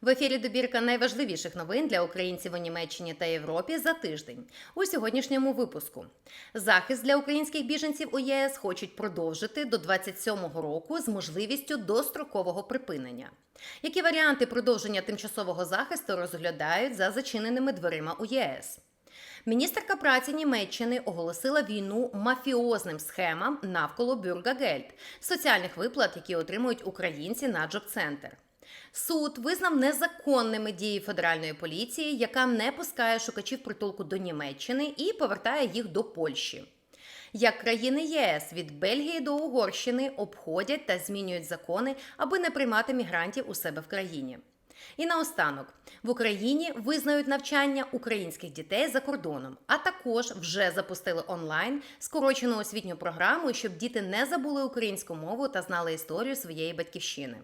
В ефірі добірка найважливіших новин для українців у Німеччині та Європі за тиждень. У сьогоднішньому випуску захист для українських біженців у ЄС хочуть продовжити до 27-го року з можливістю дострокового припинення. Які варіанти продовження тимчасового захисту розглядають за зачиненими дверима у ЄС? Міністерка праці Німеччини оголосила війну мафіозним схемам навколо Бюргагельд – соціальних виплат, які отримують українці на Джоб-центр. Суд визнав незаконними дії федеральної поліції, яка не пускає шукачів притулку до Німеччини і повертає їх до Польщі. Як країни ЄС від Бельгії до Угорщини обходять та змінюють закони, аби не приймати мігрантів у себе в країні. І наостанок в Україні визнають навчання українських дітей за кордоном, а також вже запустили онлайн скорочену освітню програму, щоб діти не забули українську мову та знали історію своєї батьківщини.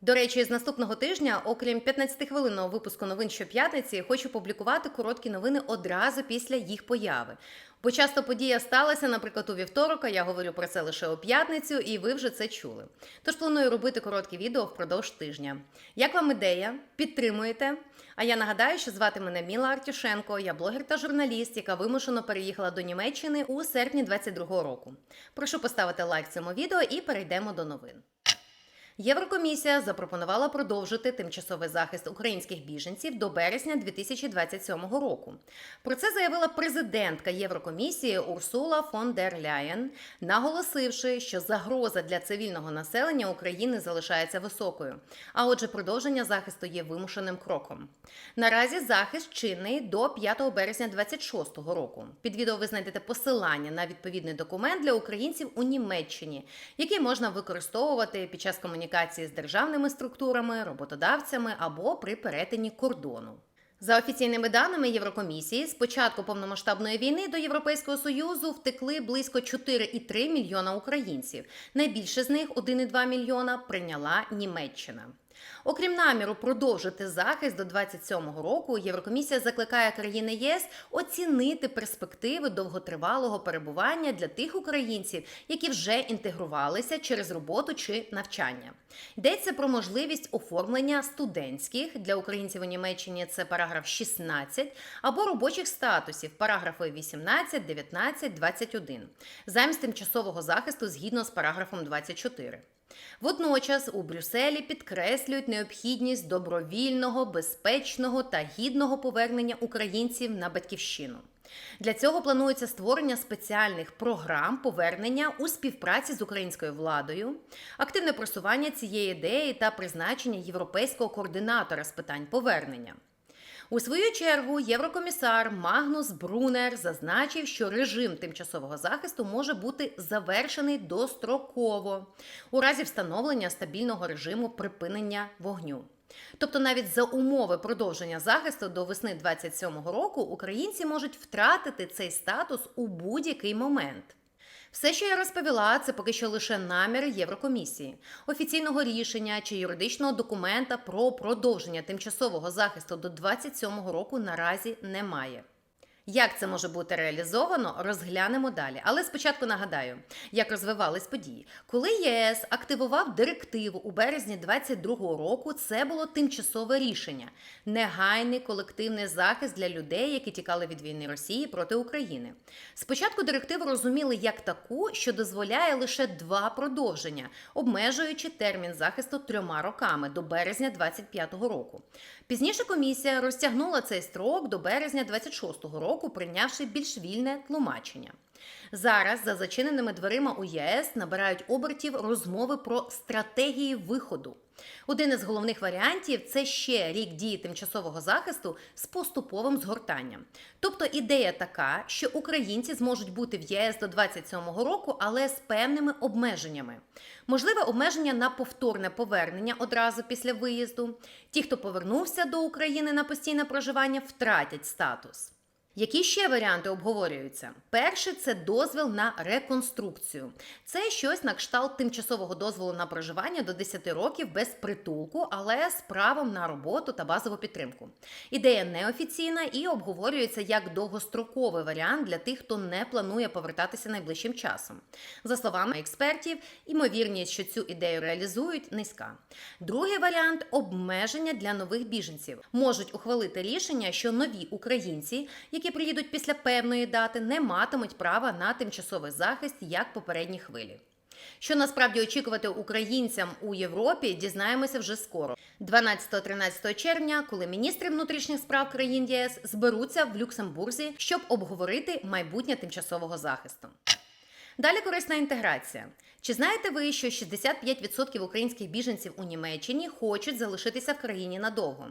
До речі, з наступного тижня, окрім 15-хвилинного випуску новин щоп'ятниці, хочу публікувати короткі новини одразу після їх появи. Бо часто подія сталася, наприклад, у вівторок, я говорю про це лише у п'ятницю, і ви вже це чули. Тож планую робити короткі відео впродовж тижня. Як вам ідея? Підтримуєте? А я нагадаю, що звати мене Міла Артюшенко, я блогер та журналіст, яка вимушено переїхала до Німеччини у серпні 22-го року. Прошу поставити лайк цьому відео і перейдемо до новин. Єврокомісія запропонувала продовжити тимчасовий захист українських біженців до березня 2027 року. Про це заявила президентка Єврокомісії Урсула фон дер Ляєн, наголосивши, що загроза для цивільного населення України залишається високою. А отже, продовження захисту є вимушеним кроком. Наразі захист чинний до 5 березня 2026 року. Під відео ви знайдете посилання на відповідний документ для українців у Німеччині, який можна використовувати під час комунікації комунікації з державними структурами, роботодавцями або при перетині кордону. За офіційними даними Єврокомісії, з початку повномасштабної війни до Європейського союзу втекли близько 4,3 мільйона українців. Найбільше з них 1,2 мільйона прийняла Німеччина. Окрім наміру продовжити захист до 27-го року, Єврокомісія закликає країни ЄС оцінити перспективи довготривалого перебування для тих українців, які вже інтегрувалися через роботу чи навчання. Йдеться про можливість оформлення студентських для українців у Німеччині. Це параграф 16, або робочих статусів, параграфи 18, 19, 21, замість тимчасового захисту згідно з параграфом 24. Водночас у Брюсселі підкреслюють необхідність добровільного, безпечного та гідного повернення українців на батьківщину. Для цього планується створення спеціальних програм повернення у співпраці з українською владою, активне просування цієї ідеї та призначення європейського координатора з питань повернення. У свою чергу єврокомісар Магнус Брунер зазначив, що режим тимчасового захисту може бути завершений достроково у разі встановлення стабільного режиму припинення вогню. Тобто, навіть за умови продовження захисту до весни 27-го року українці можуть втратити цей статус у будь-який момент. Все, що я розповіла, це поки що лише наміри Єврокомісії. Офіційного рішення чи юридичного документа про продовження тимчасового захисту до 27-го року наразі немає. Як це може бути реалізовано, розглянемо далі. Але спочатку нагадаю, як розвивались події. Коли ЄС активував директиву у березні 22-го року, це було тимчасове рішення негайний колективний захист для людей, які тікали від війни Росії проти України. Спочатку директиву розуміли як таку, що дозволяє лише два продовження, обмежуючи термін захисту трьома роками до березня 25-го року. Пізніше комісія розтягнула цей строк до березня 26-го року прийнявши більш вільне тлумачення. Зараз за зачиненими дверима у ЄС набирають обертів розмови про стратегії виходу. Один із головних варіантів це ще рік дії тимчасового захисту з поступовим згортанням. Тобто ідея така, що українці зможуть бути в ЄС до 27-го року, але з певними обмеженнями. Можливе обмеження на повторне повернення одразу після виїзду. Ті, хто повернувся до України на постійне проживання, втратять статус. Які ще варіанти обговорюються? Перший це дозвіл на реконструкцію. Це щось на кшталт тимчасового дозволу на проживання до 10 років без притулку, але з правом на роботу та базову підтримку. Ідея неофіційна і обговорюється як довгостроковий варіант для тих, хто не планує повертатися найближчим часом. За словами експертів, імовірність, що цю ідею реалізують, низька. Другий варіант обмеження для нових біженців можуть ухвалити рішення, що нові українці, які приїдуть після певної дати, не матимуть права на тимчасовий захист як попередні хвилі. Що насправді очікувати українцям у Європі, дізнаємося вже скоро, 12-13 червня, коли міністри внутрішніх справ країн ЄС зберуться в Люксембурзі, щоб обговорити майбутнє тимчасового захисту. Далі корисна інтеграція. Чи знаєте ви, що 65% українських біженців у Німеччині хочуть залишитися в країні надовго?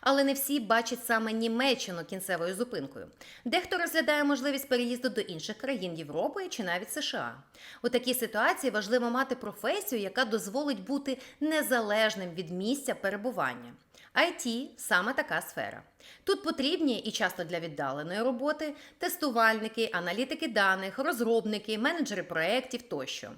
Але не всі бачать саме Німеччину кінцевою зупинкою. Дехто розглядає можливість переїзду до інших країн Європи чи навіть США. У такій ситуації важливо мати професію, яка дозволить бути незалежним від місця перебування. IT – саме така сфера. Тут потрібні і часто для віддаленої роботи тестувальники, аналітики даних, розробники, менеджери проєктів тощо.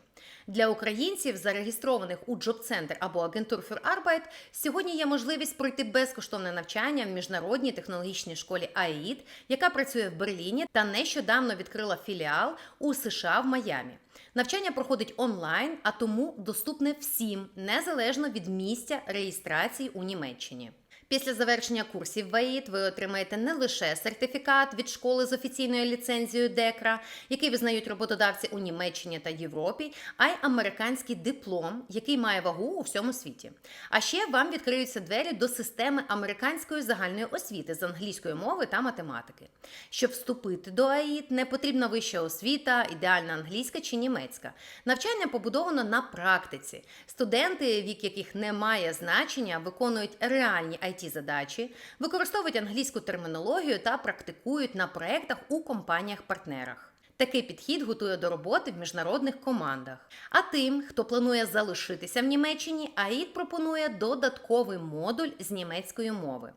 Для українців, зареєстрованих у Джоб-центр або агентур Arbeit, сьогодні є можливість пройти безкоштовне навчання в міжнародній технологічній школі АІД, яка працює в Берліні та нещодавно відкрила філіал у США в Майамі. Навчання проходить онлайн, а тому доступне всім, незалежно від місця реєстрації у Німеччині. Після завершення курсів ВАІД ви отримаєте не лише сертифікат від школи з офіційною ліцензією ДЕКРА, який визнають роботодавці у Німеччині та Європі, а й американський диплом, який має вагу у всьому світі. А ще вам відкриються двері до системи американської загальної освіти з англійської мови та математики. Щоб вступити до АІД, не потрібна вища освіта, ідеальна англійська чи німецька. Навчання побудовано на практиці. Студенти, вік яких не має значення, виконують реальні it задачі, використовують англійську термінологію та практикують на проєктах у компаніях-партнерах. Такий підхід готує до роботи в міжнародних командах. А тим, хто планує залишитися в Німеччині, АІД пропонує додатковий модуль з німецької мови.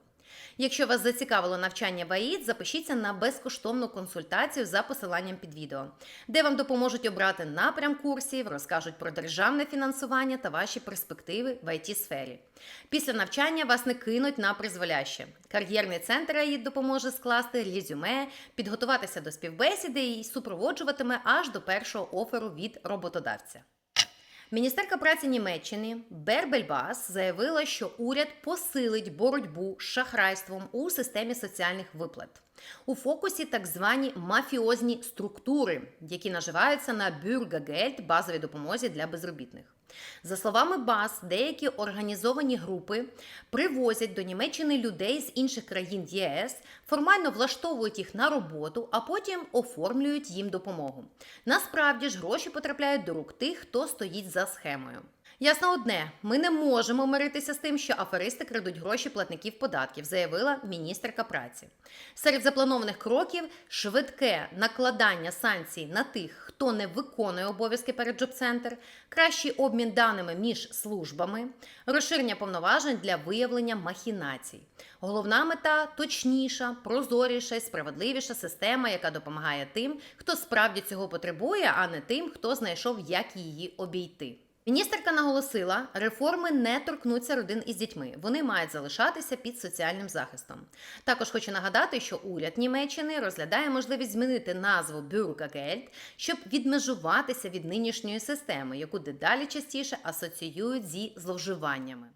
Якщо вас зацікавило навчання в АІД, запишіться на безкоштовну консультацію за посиланням під відео, де вам допоможуть обрати напрям курсів, розкажуть про державне фінансування та ваші перспективи в it сфері. Після навчання вас не кинуть на призволяще. Кар'єрний центр АІД допоможе скласти резюме, підготуватися до співбесіди і супроводжуватиме аж до першого оферу від роботодавця. Міністерка праці Німеччини Бербельбас заявила, що уряд посилить боротьбу з шахрайством у системі соціальних виплат. У фокусі так звані мафіозні структури, які наживаються на бюргагельд базовій допомозі для безробітних. За словами БАС, деякі організовані групи привозять до Німеччини людей з інших країн ЄС, формально влаштовують їх на роботу, а потім оформлюють їм допомогу. Насправді ж гроші потрапляють до рук тих, хто стоїть за схемою. Ясно одне, ми не можемо миритися з тим, що аферисти крадуть гроші платників податків, заявила міністерка праці. Серед запланованих кроків швидке накладання санкцій на тих, хто не виконує обов'язки перед Джоб-центр, кращий обмін даними між службами, розширення повноважень для виявлення махінацій. Головна мета точніша, прозоріша і справедливіша система, яка допомагає тим, хто справді цього потребує, а не тим, хто знайшов, як її обійти. Міністерка наголосила, реформи не торкнуться родин із дітьми. Вони мають залишатися під соціальним захистом. Також хочу нагадати, що уряд Німеччини розглядає можливість змінити назву Бюргагельд, щоб відмежуватися від нинішньої системи, яку дедалі частіше асоціюють зі зловживаннями.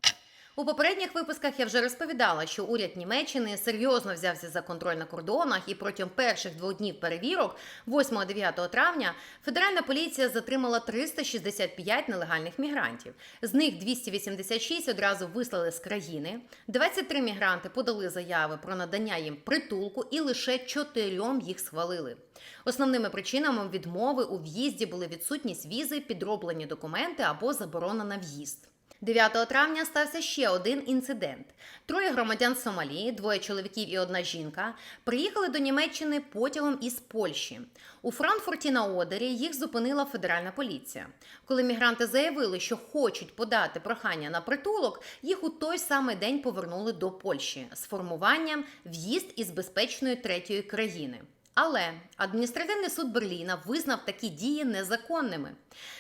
У попередніх випусках я вже розповідала, що уряд Німеччини серйозно взявся за контроль на кордонах, і протягом перших двох днів перевірок, 8-9 травня, федеральна поліція затримала 365 нелегальних мігрантів. З них 286 одразу вислали з країни. 23 мігранти подали заяви про надання їм притулку, і лише чотирьом їх схвалили. Основними причинами відмови у в'їзді були відсутність візи, підроблені документи або заборона на в'їзд. 9 травня стався ще один інцидент. Троє громадян Сомалі, двоє чоловіків і одна жінка, приїхали до Німеччини потягом із Польщі. У Франкфурті на Одері їх зупинила федеральна поліція. Коли мігранти заявили, що хочуть подати прохання на притулок, їх у той самий день повернули до Польщі з формуванням в'їзд із безпечної третьої країни. Але адміністративний суд Берліна визнав такі дії незаконними.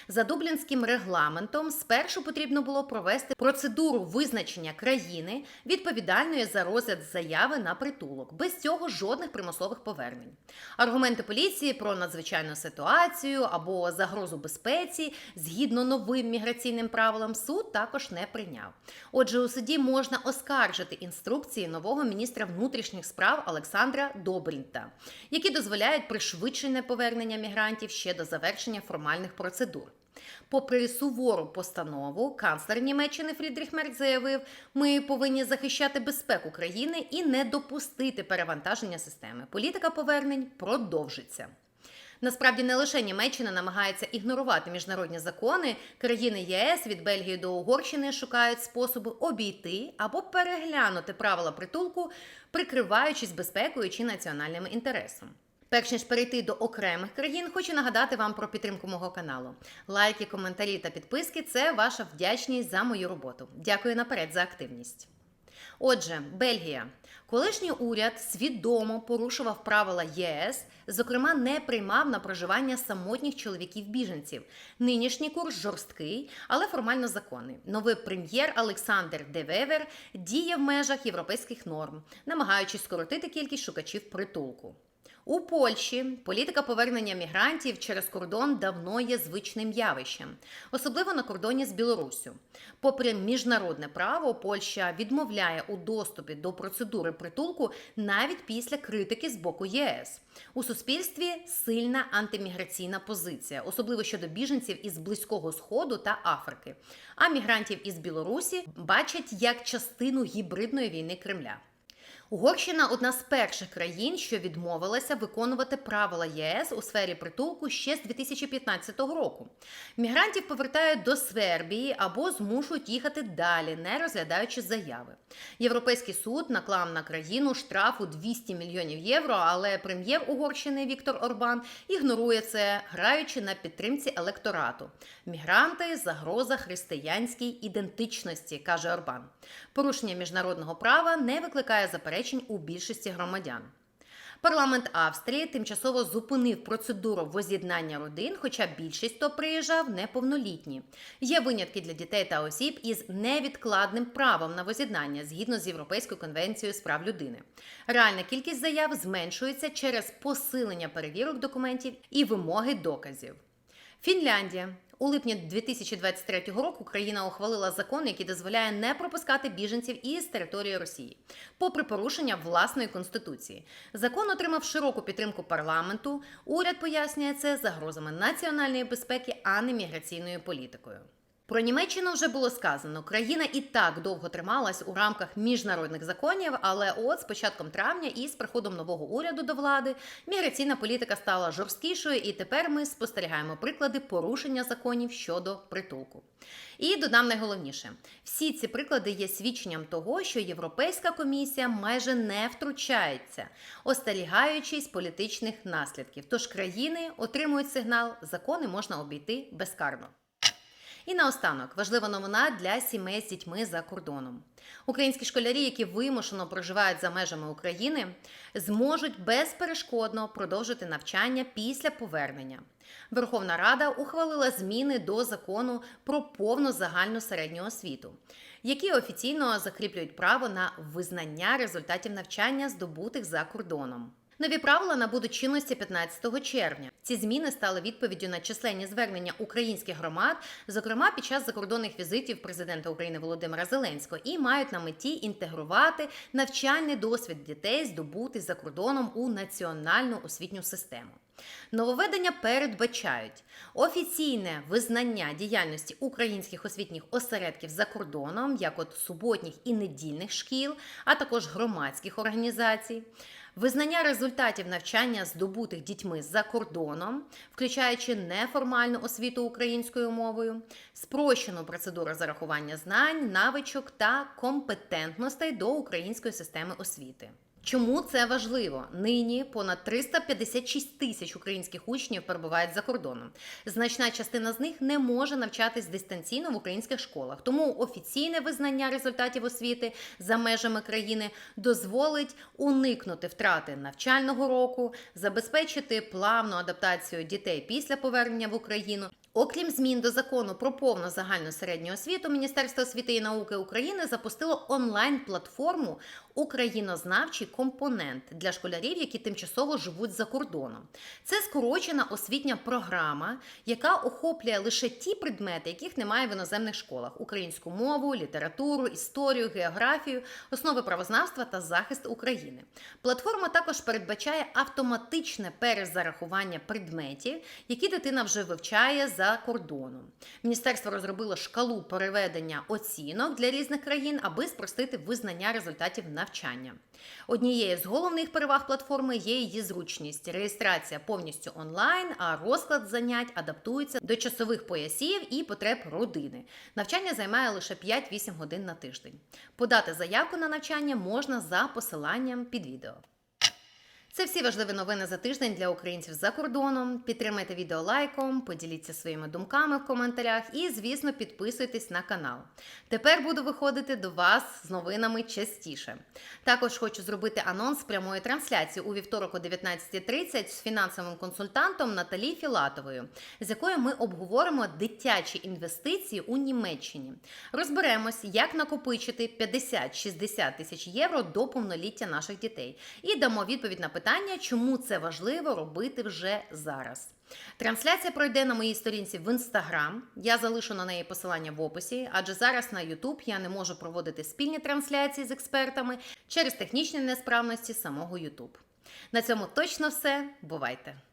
За дублінським регламентом спершу потрібно було провести процедуру визначення країни, відповідальної за розгляд заяви на притулок. Без цього жодних примусових повернень. Аргументи поліції про надзвичайну ситуацію або загрозу безпеці згідно новим міграційним правилам суд також не прийняв. Отже, у суді можна оскаржити інструкції нового міністра внутрішніх справ Олександра Добрінта, які дозволяють пришвидшене повернення мігрантів ще до завершення формальних процедур. Попри сувору постанову, канцлер Німеччини Фрідріх Мерц заявив, ми повинні захищати безпеку країни і не допустити перевантаження системи. Політика повернень продовжиться. Насправді не лише Німеччина намагається ігнорувати міжнародні закони. Країни ЄС від Бельгії до Угорщини шукають способи обійти або переглянути правила притулку, прикриваючись безпекою чи національним інтересом. Перш ніж перейти до окремих країн, хочу нагадати вам про підтримку мого каналу. Лайки, коментарі та підписки це ваша вдячність за мою роботу. Дякую наперед за активність. Отже, Бельгія. Колишній уряд свідомо порушував правила ЄС, зокрема, не приймав на проживання самотніх чоловіків-біженців. Нинішній курс жорсткий, але формально законний. Новий прем'єр Олександр Девевер діє в межах європейських норм, намагаючись скоротити кількість шукачів притулку. У Польщі політика повернення мігрантів через кордон давно є звичним явищем, особливо на кордоні з Білоруссю. Попри міжнародне право, Польща відмовляє у доступі до процедури притулку навіть після критики з боку ЄС. У суспільстві сильна антиміграційна позиція, особливо щодо біженців із Близького Сходу та Африки. А мігрантів із Білорусі бачать як частину гібридної війни Кремля. Угорщина одна з перших країн, що відмовилася виконувати правила ЄС у сфері притулку ще з 2015 року. Мігрантів повертають до Сербії або змушують їхати далі, не розглядаючи заяви. Європейський суд наклав на країну штраф у 200 мільйонів євро, але прем'єр Угорщини Віктор Орбан ігнорує це, граючи на підтримці електорату. Мігранти загроза християнській ідентичності, каже Орбан. Порушення міжнародного права не викликає заперечень у більшості громадян. Парламент Австрії тимчасово зупинив процедуру воз'єднання родин, хоча більшість, хто приїжджав, неповнолітні. Є винятки для дітей та осіб із невідкладним правом на воз'єднання згідно з Європейською конвенцією з прав людини. Реальна кількість заяв зменшується через посилення перевірок документів і вимоги доказів. Фінляндія у липні 2023 року країна ухвалила закон, який дозволяє не пропускати біженців із території Росії, попри порушення власної конституції. Закон отримав широку підтримку парламенту. Уряд пояснює це загрозами національної безпеки, а не міграційною політикою. Про Німеччину вже було сказано. Країна і так довго трималась у рамках міжнародних законів, але от з початком травня і з приходом нового уряду до влади міграційна політика стала жорсткішою, і тепер ми спостерігаємо приклади порушення законів щодо притулку. І додам найголовніше: всі ці приклади є свідченням того, що Європейська комісія майже не втручається, остерігаючись політичних наслідків. Тож країни отримують сигнал, закони можна обійти безкарно. І наостанок важлива новина для сімей з дітьми за кордоном. Українські школярі, які вимушено проживають за межами України, зможуть безперешкодно продовжити навчання після повернення. Верховна Рада ухвалила зміни до закону про повну загальну середню освіту, які офіційно закріплюють право на визнання результатів навчання, здобутих за кордоном. Нові правила набудуть чинності 15 червня. Ці зміни стали відповіддю на численні звернення українських громад, зокрема під час закордонних візитів президента України Володимира Зеленського, і мають на меті інтегрувати навчальний досвід дітей, здобутий за кордоном у національну освітню систему. Нововведення передбачають офіційне визнання діяльності українських освітніх осередків за кордоном, як от суботніх і недільних шкіл, а також громадських організацій. Визнання результатів навчання, здобутих дітьми за кордоном, включаючи неформальну освіту українською мовою, спрощену процедуру зарахування знань, навичок та компетентностей до української системи освіти. Чому це важливо? Нині понад 356 тисяч українських учнів перебувають за кордоном. Значна частина з них не може навчатись дистанційно в українських школах. Тому офіційне визнання результатів освіти за межами країни дозволить уникнути втрати навчального року, забезпечити плавну адаптацію дітей після повернення в Україну. Окрім змін до закону про повну загальну середню освіту, Міністерство освіти і науки України запустило онлайн-платформу Українознавчий компонент для школярів, які тимчасово живуть за кордоном. Це скорочена освітня програма, яка охоплює лише ті предмети, яких немає в іноземних школах: українську мову, літературу, історію, географію, основи правознавства та захист України. Платформа також передбачає автоматичне перезарахування предметів, які дитина вже вивчає за кордоном. Міністерство розробило шкалу переведення оцінок для різних країн, аби спростити визнання результатів навчання. Однією з головних переваг платформи є її зручність. Реєстрація повністю онлайн, а розклад занять адаптується до часових поясів і потреб родини. Навчання займає лише 5-8 годин на тиждень. Подати заявку на навчання можна за посиланням під відео. Це всі важливі новини за тиждень для українців за кордоном. Підтримайте відео лайком, поділіться своїми думками в коментарях і, звісно, підписуйтесь на канал. Тепер буду виходити до вас з новинами частіше. Також хочу зробити анонс прямої трансляції у вівторок о 19.30 з фінансовим консультантом Наталі Філатовою, з якою ми обговоримо дитячі інвестиції у Німеччині. Розберемось, як накопичити 50-60 тисяч євро до повноліття наших дітей, і дамо відповідь на питання, чому це важливо робити вже зараз. Трансляція пройде на моїй сторінці в інстаграм. Я залишу на неї посилання в описі, адже зараз на Ютуб я не можу проводити спільні трансляції з експертами через технічні несправності самого Ютуб. На цьому точно все. Бувайте!